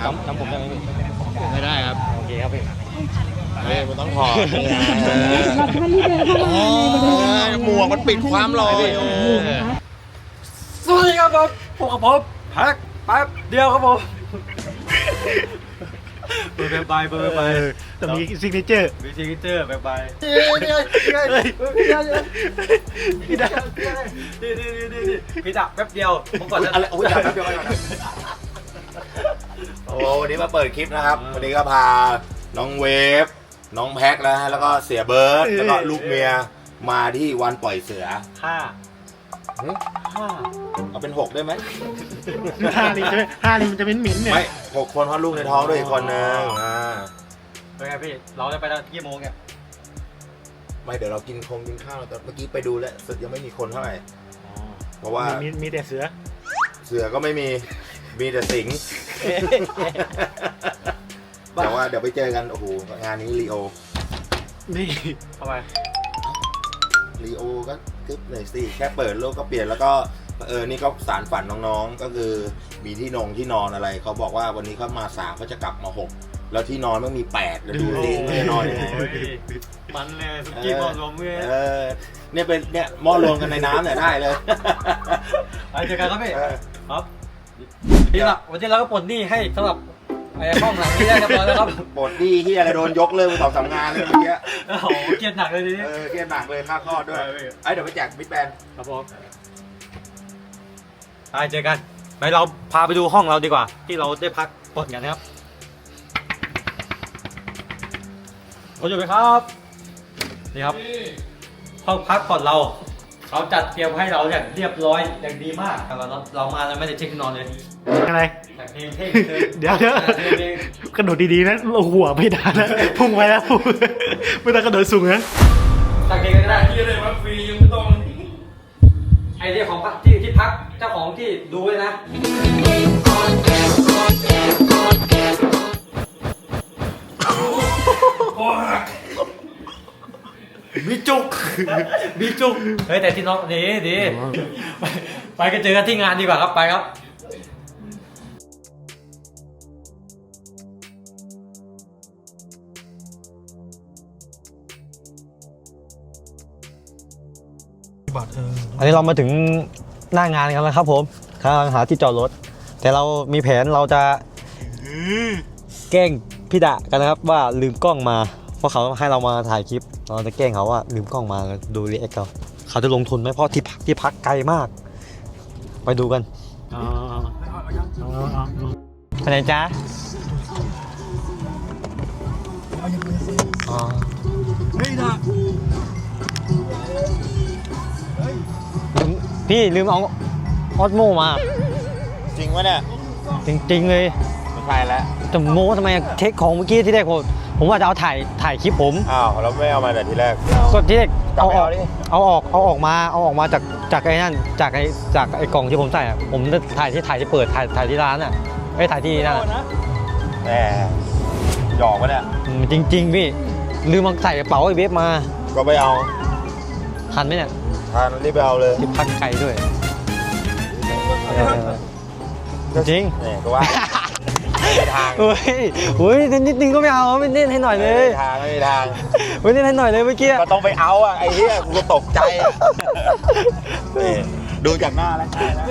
ครับจำจำผมได้ไหมพี่ไม่ได้ครับ โอเคครับพี่เฮ้ยมันต้องถอดนี่ไงสำหรับท่านที่เดินเข้ามาในบริเวณงานหมวกมันปิดความหล่ออยู่นะคะสวัสดีครับผมพวกกับผมแพ็คแป๊บเดียวครับผมเบอร์แบบใบเบอร์ใบแต่มีซิกเนเจอร์มีซิกเจอร์แบบใบพี่ดานี่นี่นี่นี่พี่ดักแป๊บเดียวผมก่อนจะอะไรโอ้ยอย่าแป๊บเดียวก่อ นนะโอ้วันนี้มาเปิดคลิปนะครับ วันนี้ก็พาน้องเวฟ น้องแพ็คแล้วฮะแล้วก็เสียเบิร์ดแล้วก็ลูกเมียมาที่วันปล่อยเสือห้าหึห้าเอาเป็นหกได้ไหมห้าลิงใช่ไหมห้าลิงมันจะเป็นหมิ่นๆเนี่ยไม่หกคนเพราะลูกในท้องด้วยอีกคนนึงอ่าเป็นไงพี่ เราจะไปตอนกี่โมงเนี่ยไม่เดี๋ยวเรากินคงกินข้าวแต่เมื่อกี้ไปดูแล้วสุดยังไม่มีคนเท่าไหร่เพราะว่ามีมีแต่เสือ เสือก็ไม่มีมีแต่สิง แต่ว่าเดี๋ยวไปเจอกัน โอ้โห งานนี้ลีโอนี่ทำไมลีโอก็กึ๊บหน่อยสิแค่เปิดโลกก็เปลี่ยนแล้วก็เออนี่ก็สารฝันน้องๆ ก็คือมีที่นงที่นอนอะไร เขาบอกว่าวันนี้เขามาสามเขาจะกลับมาหกแล้วที่นอนไม่มีแปดแล้วดูสิไม่จะนอนยังไงโอ้ยมันเลยสุกี้หมอรวมเว้ยเออเนี่ยเป็นเนี่ยหม้อรวมกันในน้ำเนี่ยได้เลยไปเจอกันครับพี่เออครับ นี่ละวันนี้เราก็ปลดหนี้ให้สำหรับไอ้ห้องหลังนี้ได้เรียบร้อยแล้วครับปวดดีที่อะไรโดนยกเลิกไปสองสามงานเลยเมื่อกี้โอ้โหเครียดหนักเลยทีนี้เออเครียดหนักเลยค่าคลอดด้วยเออไอ้ยเดี๋ยวไปแจกมิดแบนครับผมไปเจอกันไปเราพาไปดูห้องเราดีกว่า ที่เราได้พักปลดกันนะครับคนอยู่ไหมครับนี่ครับห้องพักผ่อนเรา เขาจัดเตรียมให้เราอย่างเรียบร้อยอย่างดีมากแต่เราเรามาแล้วไม่ได้เช็คที่นอนเลยอะไรแต่เพลงเท่งเลยเดี๋ยวเดี๋ยวแต่เพลงเพลงกระโดดดีๆนะเราหัวไม่ได้นะพุ่งไปแล้วพุ่งไม่ต้องกระโดดสูงนะแต่เพลงก็ได้ที่เลยว่าฟรียังไม่ต้องไอเดียของพักที่ที่พักเจ้าของที่ดูเลยนะ มีจุก มีจุก เฮ้ยแต่ที่น้องดีดีไปไปกันเจอกันที่งานดีกว่าครับไปครับอันนี้เรามาถึงหน้างานกันแล้วครับผมกำลังหาที่จอดรถ แต่เรามีแผนเราจะแกล้งพี่ดะกันนะครับว่าลืมกล้องมา เพราะเขาให้เรามาถ่ายคลิป เราจะแกล้งเขาว่าลืมกล้องมาดูรีแอคเขาเขาจะลงทุนไหมเพราะที่พักที่พักไกลมาก ไปดูกันอ๋ออ๋ออ๋อไปไหนจ๊ะอ๋อลืมพี่ลืมเอาออสโมมา จริงวะเนี่ย จริง ๆ เลยไม่ใช่แล้วแต่โมทำไมเช็คของเมื่อกี้ที่แรกผม ผมว่าจะเอาถ่ายถ่ายคลิปผม อ้าวเราไม่เอามาแต่ทีแรก ก็ที่แรกเอาออกเอาดิ เอาออกเอาออกมาเอาออกมาจากจากไอ้นั่นจากไอ้จากไอ้กล่องที่ผมใส่อะผมจะถ่ายที่ถ่ายที่เปิดถ่ายถ่ายที่ร้านอะไอ้ยถ่ายที่นั่นอะแหมหยอกวะเนี่ย อืมจริง ๆ พี่ลืมมาใส่กระเป๋าไอ้เวฟมาก็ไปเอาทันไหมเนี่ยทานรีบไปเอาเลยที่พักไกลด้วยจริง นี่ก็ว่าไม่มีทางเฮ้ยเฮ้ยนิดนึงก็ไม่เอาไม่เล่นให้หน่อยเลไม่ยมีทางไม่มีทาง ไม่เล่นให้หน่อยเลยเมื่อกี้ก็ต้องไปเอาอะไอ้เหี้ยกูก็ตกใจอะนี่ดูจากหน้าแล้วใช่แล้ว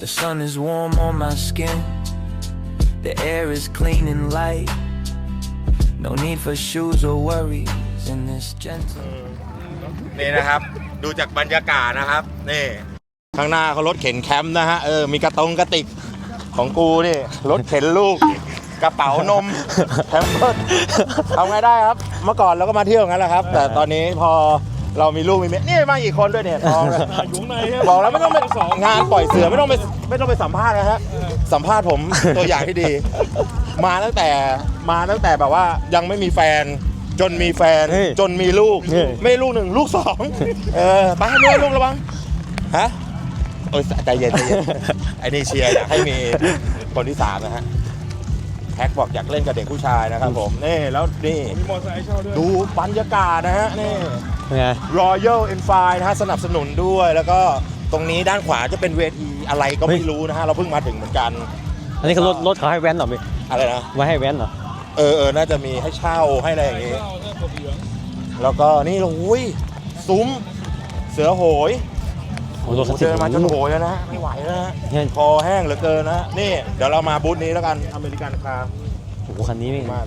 The sun is warm on my skin. The air is clean and light. No need for shoes or worries in this gentle. นี่นะครับ ดูจากบรรยากาศนะครับ นี่ ข้างหน้าเขารถเข็นแคมป์นะฮะ เออ มีกระตงกระติกของกูนี่ รถเข็นลูก กระเป๋านมแคมเพิร์เอาไงได้ครับ เมื่อก่อนเราก็มาเที่ยวงั้นแหละครับ แต่ตอนนี้พอเรามีลูกมีเมียนี่มาอีกคนด้วยเนี่ยทองเลย อยู่ข้างในบอกแล้วไม่ต้องไปงานปล่อยเสือไม่ต้องไปไม่ต้องไปสัมภาษณ์นะฮะสัมภาษณ์ผมตัวอย่างที่ดี มาตั้งแต่มาตั้งแต่แบบว่ายังไม่มีแฟน จนมีแฟน เฮ้ยจนมีลูก เฮ้ย ไม่ลูกหนึ่งลูกสองเออไปให้ด้วยลูกระวังฮะโอ้ยใจเย็นใจเย็นไอ้นี่เชียร์อยากให้มีคนที่สามนะฮะแพ็กบอกอยากเล่นกับเด็กผู้ชายนะครับผมนี่แล้วนี่ดูบรรยากาศนะฮะนี่ เป็นไง Royal e n f i นะฮะสนับสนุนด้วยแล้วก็ตรงนี้ด้านขวาจะเป็นเวทีอะไรก็ไม่รู้นะฮะ เราเพิ่งมาถึงเหมือนกัน อันนี้คือรถรถเขาให้แว้นเหรอพี่อะไรนะไว้ให้แว้นเหรอ เออเออน่าจะมีให้เช่าให้อะไรอย่างงี้ แล้วก็นี่โอ้ยซุ้ม เสือโหยโอ้โหรถคลาสสิกเดินมาจนโหยแล้วนะไม่ไหวแล้วนะเนี่ย คอแห้งเหลือเกินนะนี่ เดี๋ยวเรามาบูธนี้แล้วกันอเมริกันคาร์โอ้โหคันนี้ไม่มาก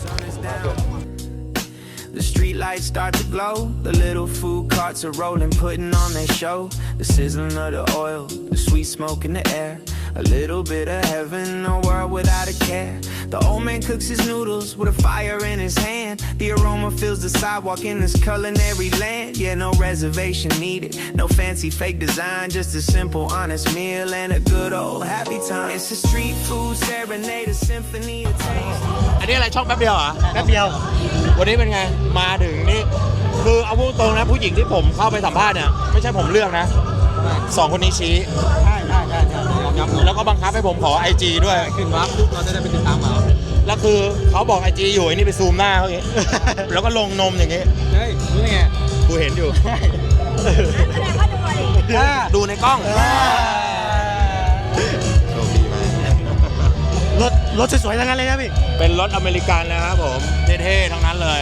sun is down. The street lights start to glow. The little food carts are rolling, putting on their show. The sizzling of the oil, the sweet smoke in the air. A little bit of heaven, a world without a care. The old man cooks his noodles with a fire in his hand. The aroma fills the sidewalk in this culinary land. Yeah, no reservation needed, no fancy fake design, just a simple, honest meal and a good old happy time. It's a street food serenade, a symphony of taste. อันนี้อะไรช่องแป๊บเดียวเหรอแป๊บเดียว วันนี้เป็นไง มาถึงนี่ คือเอาพูดตรงนะ ผู้หญิงที่ผมเข้าไปสัมภาษณ์เนี่ย ไม่ใช่ผมเลือกนะ สองคนนี้ชี้ ใช่ ใช่ใช่ใช่ยอมรับแล้วก็บังคับให้ผมขอไอจีด้วย ขึ้นวาร์ปปุ๊บเราจะได้ไปติดตามเขาแล้วคือเขาบอกไอจีอยู่ไอ้นี่ไปซูมหน้าเขาอย่างงี้ แล้วก็ลงนมอย่างงี้เฮ้ยรู้ได้ไงกูเห็นอยู่ดูในกล้องโชคดีมากรถรถสวยๆทั้งนั้นเลยนะพี่เป็นรถอเมริกันนะครับผมเท่ๆทั้งนั้นเลย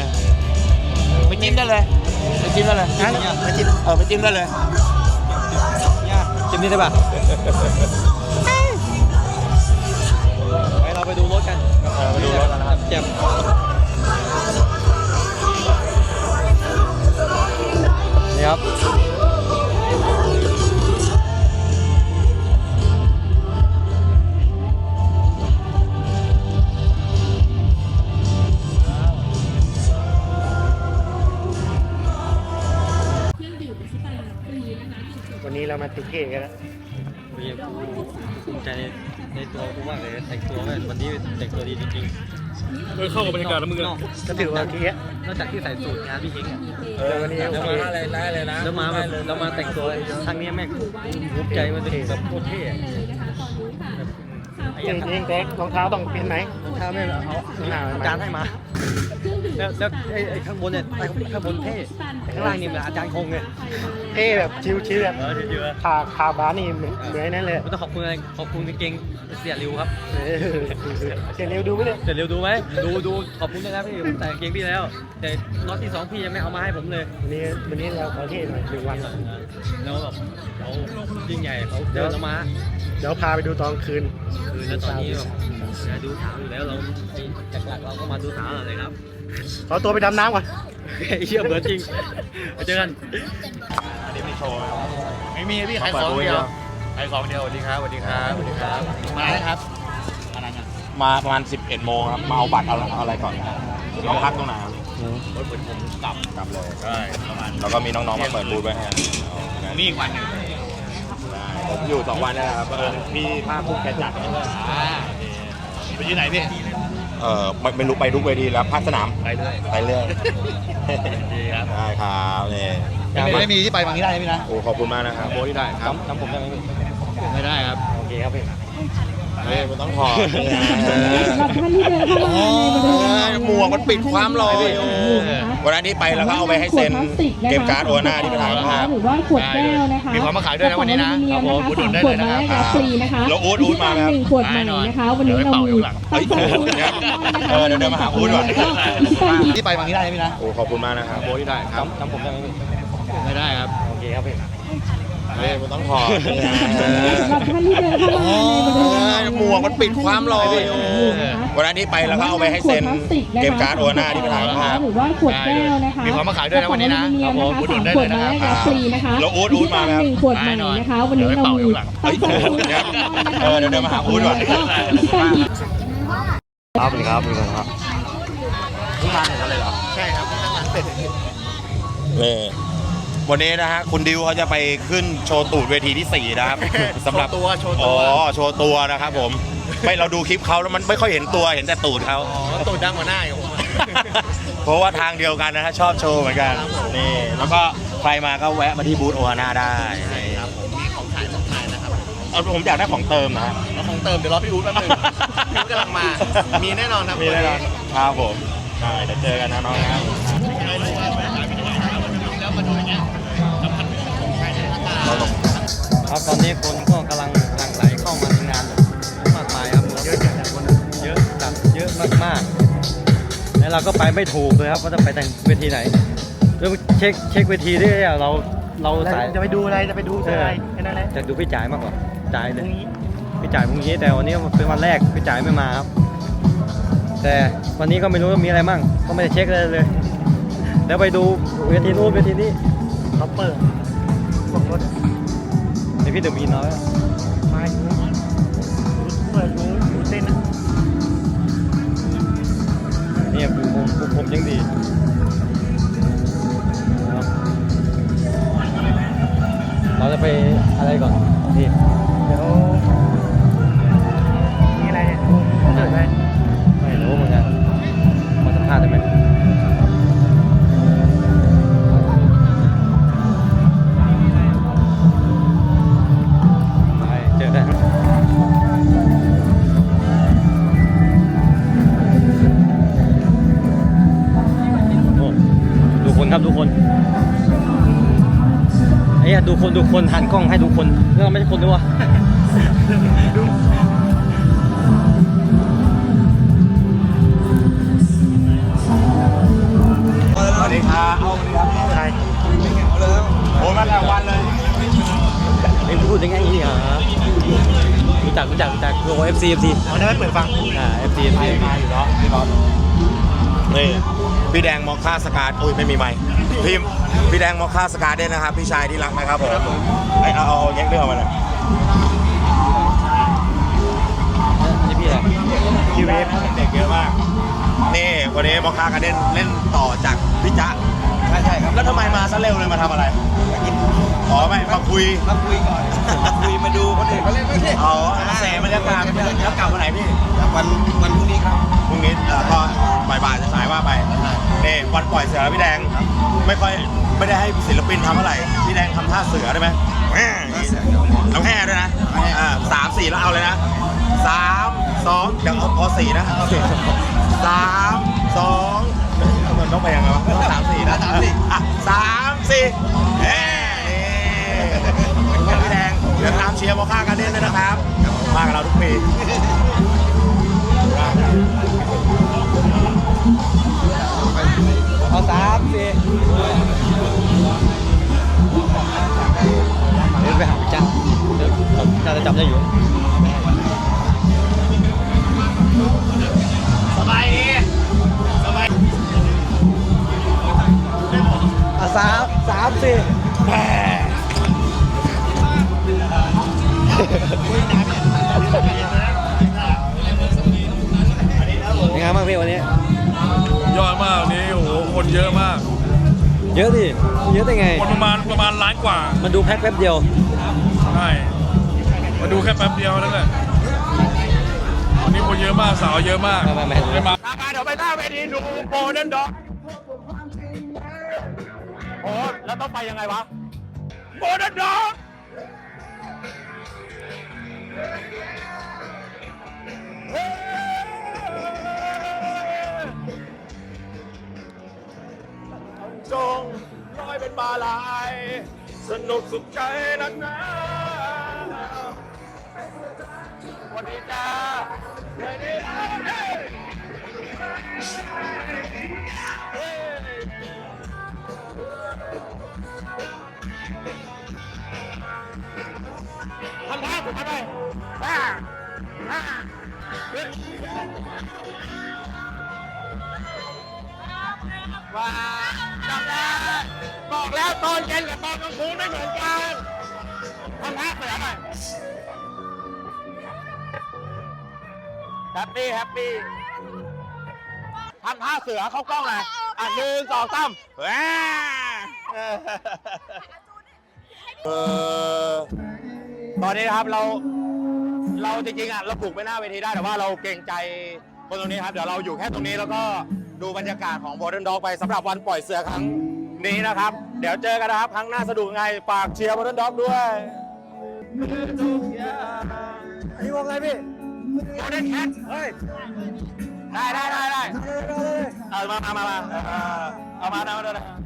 ไปจิ้มได้เลยไปจิ้มได้เลยงั้นไปจิ้มเออไปจิ้มได้เลยจิ้มนี่ได้ป่ะ กันเออไปดูรถนะครับเจ็บนี่ครับวันนี้เรามาติเท่กันแล้ว จริงๆเออเข้ากับบรรยากาศแล้วมึงก็ถือว่าโอเคอะนอกจากที่ใส่สูทงานพี่เองอะเออวันนี้แล้วโอมาเคอะไรได้เลยนะแล้วมาแบบแล้วมาแต่งตัวครั้งนี้แม่งภูมิใจมันจะแบบโคตรเท่อะแบบไอ้จยัริงงจริงๆแต่รองเท้าต้องเปลี่ยนไหมถ้าไม่เอาอาจารย์ให้มา แล้วแล้วไอ้ไอ้ข้างบนเนี่ยไอ้ข้างบนเท่แต่ข้างล่างนี่เป็นอาจารย์คงไงเท่แบบชิวๆแบบเออเยอะขาขาบ้านนี่เหมือนเหมือนไอ้นั่นเลยไม่ต้องขอบคุณอะไรขอบคุณเก่งๆเสียริวครับเออเสียเร็วดูไปเลยเสียริวดูไหมดูดูขอบคุณด้วยนะพี่ผมแต่งเก่งพี่แล้ว แต่น็อตที่สองพี่ยังไม่เอามาให้ผมเลยวันนี้วันนี้เราขอเท่หน่อยหนึ่งวัน แล้วแบบเขายิ่งใหญ่เขาเดินออกมา เดี๋ยวพาไปดูตอนคืนคือแล้วตอนนี้แบบ อยากดูสาวอยู่แล้วเราจากหลักเราก็มาดูสาวเลยครับขอตัวไปดำน้ำก่อนไอ้เชี่ยเบิร์ดจริงไปเจอกันอันนี้มีโชว์ไหมไม่มีพี่ขายของเดียวขายของเดียวสวัสดีครับสวัสดีครับสวัสดีครับมาแล้วครับอะไรนะมาประมาณ 11 โมงครับ มาเอาบัตรเอาเอาอะไรก่อนเราพักตรงไหนครับรถเหมือนผมกลับกลับเลยใช่ประมาณแล้วก็มีน้องๆมาเปิดบูธไว้ให้มีอีกวันหนึ่งได้ผมอยู่สองวันนะครับเออพี่ภาคภูมิแกจัดให้เลยอ่า ไปที่ไหนพี่เออไม่ไม่รู้ไปทุกเวทีแล้วภาคสนามไปเลยไปเรื่อยดีครับได้ครับนี่ไม่ไม่มีที่ไปบางที่ได้ไหมพี่นะโอ้ขอบคุณมากนะครับโบที่ได้ครับจำจำผมได้ไหมพี่ไม่ได้ครับโอเคครับพี่ เฮ้ยมันต้องถอดสำหรับท่านที่เดินเข้ามาในบริเวณงานหมวกมันปิดความลอยวันนั้นที่ไปแล้วก็เอาไปให้เซ็นเกมการ์ดโอนาที่ไปถ่ายภาพ หรือว่าขวดแก้วนะคะมีของมาขายด้วยนะวันนี้นะกระป๋องอลูมิเนียมนะคะครับผมสามขวดมาแลกรับฟรีนะคะแล้วอู๊ดอู๊ดมาไหมครับหนึ่งขวดใหม่นะคะ วันนี้เรามีตั้งแต่เออเดี๋ยวเดินมาหาอู๊ดก่อนที่ไปบางที่ได้ไหมพี่นะโอ้ขอบคุณมากนะครับ โบที่ได้ครับจำจำผมได้ไหมพี่ไม่ได้ครับ โอเคครับพี่ เฮ้ยมันต้องถอดสำหรับท่านที่เดินเข้ามาในบริเวณงานหมวกมันปิดความลอยวันนั้นที่ไปแล้วก็เอาไปให้เซ็นเกมการ์ดโอนาที่ไปถ่ายภาพ หรือว่าขวดแก้วนะคะมีของมาขายด้วยนะวันนี้นะกระป๋องอลูมิเนียมนะคะครับผมสามขวดมาแลกรับฟรีนะคะแล้วอู๊ดอู๊ดมาไหมครับ หนึ่งขวดใหม่นะคะ วันนี้เรามีตั้งแต่เออเดี๋ยวเดินมาหาอู๊ดก่อนก็พิเศษครับสวัสดีครับพี่คนครับเพิ่งมาถึงกันเลยเหรอใช่ครับเสร็จนี่ วันนี้นะฮะคุณดิวเขาจะไปขึ้นโชว์ตูดเวทีที่ 4 นะครับสำหรับโชว์ตัวโชว์ตัว อ๋อโชว์ตัวนะครับผม ไม่เราดูคลิปเขาแล้วมันไม่ค่อยเห็นตัวเห็นแต่ตูดเขา อ๋อตูดดังกว่าหน้าอยู่ผม เพราะว่าทางเดียวกันนะฮะชอบโชว์เหมือนกันนี่แล้วก็ใครมาก็แวะมาที่บูธโอฮาน่าได้ครับผมมีของขายต้องขายนะครับนเอาผมอยากได้ของเติมนะฮะเราคงเติมเดี๋ยวรอพี่อู๊ดแป๊บหนึงพี่อู๊ดกำลังมา มีแน่นอนครับมีแน่นอนครับผมได้เดี๋ยวเจอกันนะน้องนะครับ แล้วมาดูอย่างเงี้ย นนี้คนก็กำลังหลั่งไหลเข้ามาในงานแบบมากมายครับเยอะจัดคนเยอะจัดเยอะมากๆแล้วเราก็ไปไม่ถูกเลยครับว่าจะไปแต่งเวทีไหนเรื่องเช็คเช็คเวทีด้วยอะเราเราสายจะไปดูอะไรจะไปดูอะไรแค่นั้นแหละจะดูพี่จ่ายมากกว่าจ่ายตเลรยงนี้พี่จ่ายพรุ่งนี้แต่วันนี้เป็นวันแรกพี่จ่ายไม่มาครับ แต่วันนี้ก็ไม่รู้ว่ามีอะไรมั่งก็ไม่ได้เช็คเลยเลย แล้วไปดูเวทีนู้นเวทีนี้เขาเปิดพวกรถใน พี่เดอะมีน้อยไม้เปิดดูดูเต้นนะเนี่ยปูผมปูผมยังดีนะครับเราจะไปอะไรก่อนพี่เดี๋ยวมีอะไรเนี่ยเกิดอะไรไม่รู้เหมือนกันมาสัมภาษณ์ได้ไหม ดูคนดูคนหันกล้องให้ดูคนแล้วเราไม่ใช่คนด้วยวะสวัสดีครับเอาสวัสดีครับใครโอ้มาแต่วันเลยไม่พูดยังไงนี่ฮะรู้จักรู้จักรู้จักโอ้เอฟซีเอฟซีเอาได้ไหมเปิดฟังอ่าเอฟซีเอฟไปซีมาอยู่เนาะพี่บอลนี่ พี่แดงมอคค่าสกาดโอ้ยไม่มีไม้พิมพ์พี่แดงมอคค่าสกาดด้วยนะครับ พี่ชายที่รักนะครับผมไอเอาเอาเอาแยกเรื่องออกมาหน่อยนี่พี่อะไรคิวเอฟเด็กเยอะมากนี่วันนี้มอคค่าการเล่นเล่นต่อจากพี่จ๊ะใช่ใช่ครับแล้วทำไมมาซะเร็วเลยมาทำอะไรอ๋อไม่มาคุยมาคุยก่อนคุยมาดูคนอื่นเขาเล่นไม่ใช่อ๋อแสบรรยากาศแล้วกลับวันไหนพี่วันวันพรุ่งนี้ครับพรุ่งนี้เอ่อก็บ่ายๆจะสายว่าไป นี่วันปล่อยเสือแล้วพี่แดงไม่ค่อยไม่ได้ให้ศิลปินทำอะไรพี่แดงทำท่าเสือได้ไหมแม่ต้องแห่ด้วยนะอ่าสามสี่แล้วเอาเลยนะสามสองเดี๋ยวเอาพอสี่นะสามสองมันต้องไปยังไงวะต้องสามสี่นะสามสี่อะสามสี่เฮ้นี่พี่แดงเดี๋ยวตามเชียร์มอค่ากันเด่นด้วยนะครับ มากับเราทุกปี เยอะมาก เยอะดิ เยอะได้ไง คนประมาณประมาณล้านกว่า มันดูแพ็คแป๊บเดียว ใช่ มาดูแค่แป๊บเดียวนั่นแหละวันนี้คนเยอะมากสาวเยอะมากไม่ไม่ไม่ไม่มาราคาเดี๋ยวไปหน้าเวทีดูโปรนั่นดอกโอ้แล้วต้องไปยังไงวะโปรนั่นดอก จงลอยเป็นบาลาย สนุกสุขใจนักหนาวันนี้จ้าเฮ้ยนี่เฮ้ยทำท่าสุดทำไมอ่าอ่า ว้าจำได้บอกแล้วตอนเย็นกับตอนกลางคืนไม่เหมือนกันทำท่าเสือหน่อยแฮปปี้แฮปปี้ทำท่าเสือเข้ากล้องหน่อยอะหนึ่งสองสามแหวเออตอนนี้นะครับเรา เราจริงๆอะเราปลูกไปหน้าเวทีได้แต่ว่าเราเกรงใจคนตรงนี้ครับ เดี๋ยวเราอยู่แค่ตรงนี้แล้วก็ ดูบรรยากาศของโ o เดนด็อกไปสำหรับวันปล่อยเสือครั้งนี้นะครับ เดี๋ยวเจอกันนะครับครั้งหน้าสนุกยังไงฝากเชียร์โ o เดนด็อกด้วยอันนี้วงอะไรพี่โมเดิร์นแคทเฮ้ยได้ได้ได้ได้เอามามามามาเออเอามาเอามาเอามา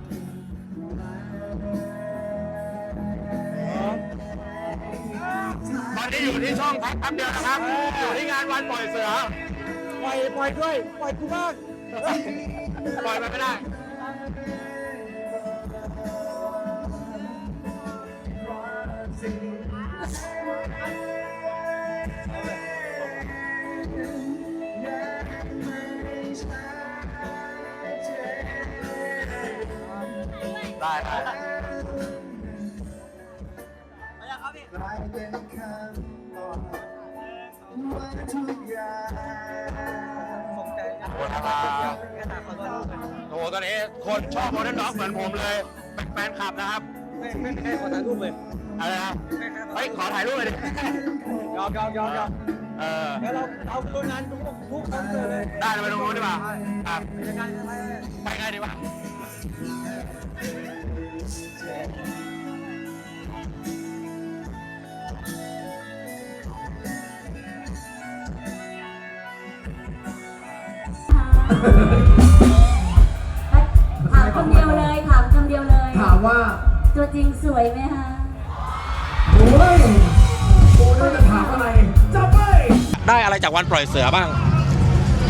ตอนนี้อยู่ที่ช่องพักแป๊บเดียวนะครับ อยู่ที่งานวันปล่อยเสือ ปล่อยปล่อยด้วย ปล่อยกูบ้าง ปล่อยมันไม่ได้ ได้ได้คนทำมาโอ้โห ตอนนี้คนชอบโมเดิร์นด็อกเหมือนผมเลยเป็นแฟนคลับนะครับไม่ไม่ไม่ให้ขอถ่ายรูปเลยอะไรนะเฮ้ยขอถ่ายรูปเลยดิยอมยอมยอมยอมเออเดี๋ยวเราเอาดูงานทุกทุกคอนเสิร์ตเลยได้เราไปตรงนู้นดีกว่าครับไปงานอะไรไปง่ายดีกว่าถ ว่าตัวจริงสวยไหมคะโอ้ยโอ้ยจะถามอะไรจับไปได้อะไรจากวันปล่อยเสือบ้าง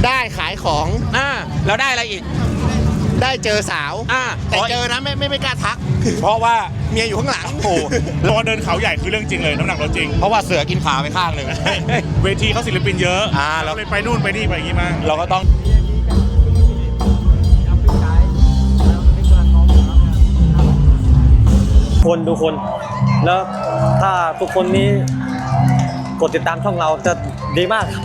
ได้ขายของอ่าแล้วได้อะไรอีก ได้เจอสาว อ่าแต่เจอนะไม่ไม่ไม่กล้าทัก เพราะว่าเมียอยู่ข้างหลังโอ้โหตอนเดินเขาใหญ่คือเรื่องจริงเลยน้ำหนักลดจริง เพราะว่าเสือกินขาไปข้างหนึ่งเวทีเขาศิลปินเยอะอ่าเราเลยไปนู่นไปนี่ไปอย่างงี้มาเราก็ต้อง คนดูคน แล้วถ้าทุกคนนี้กดติดตามช่องเราจะดีมากครับ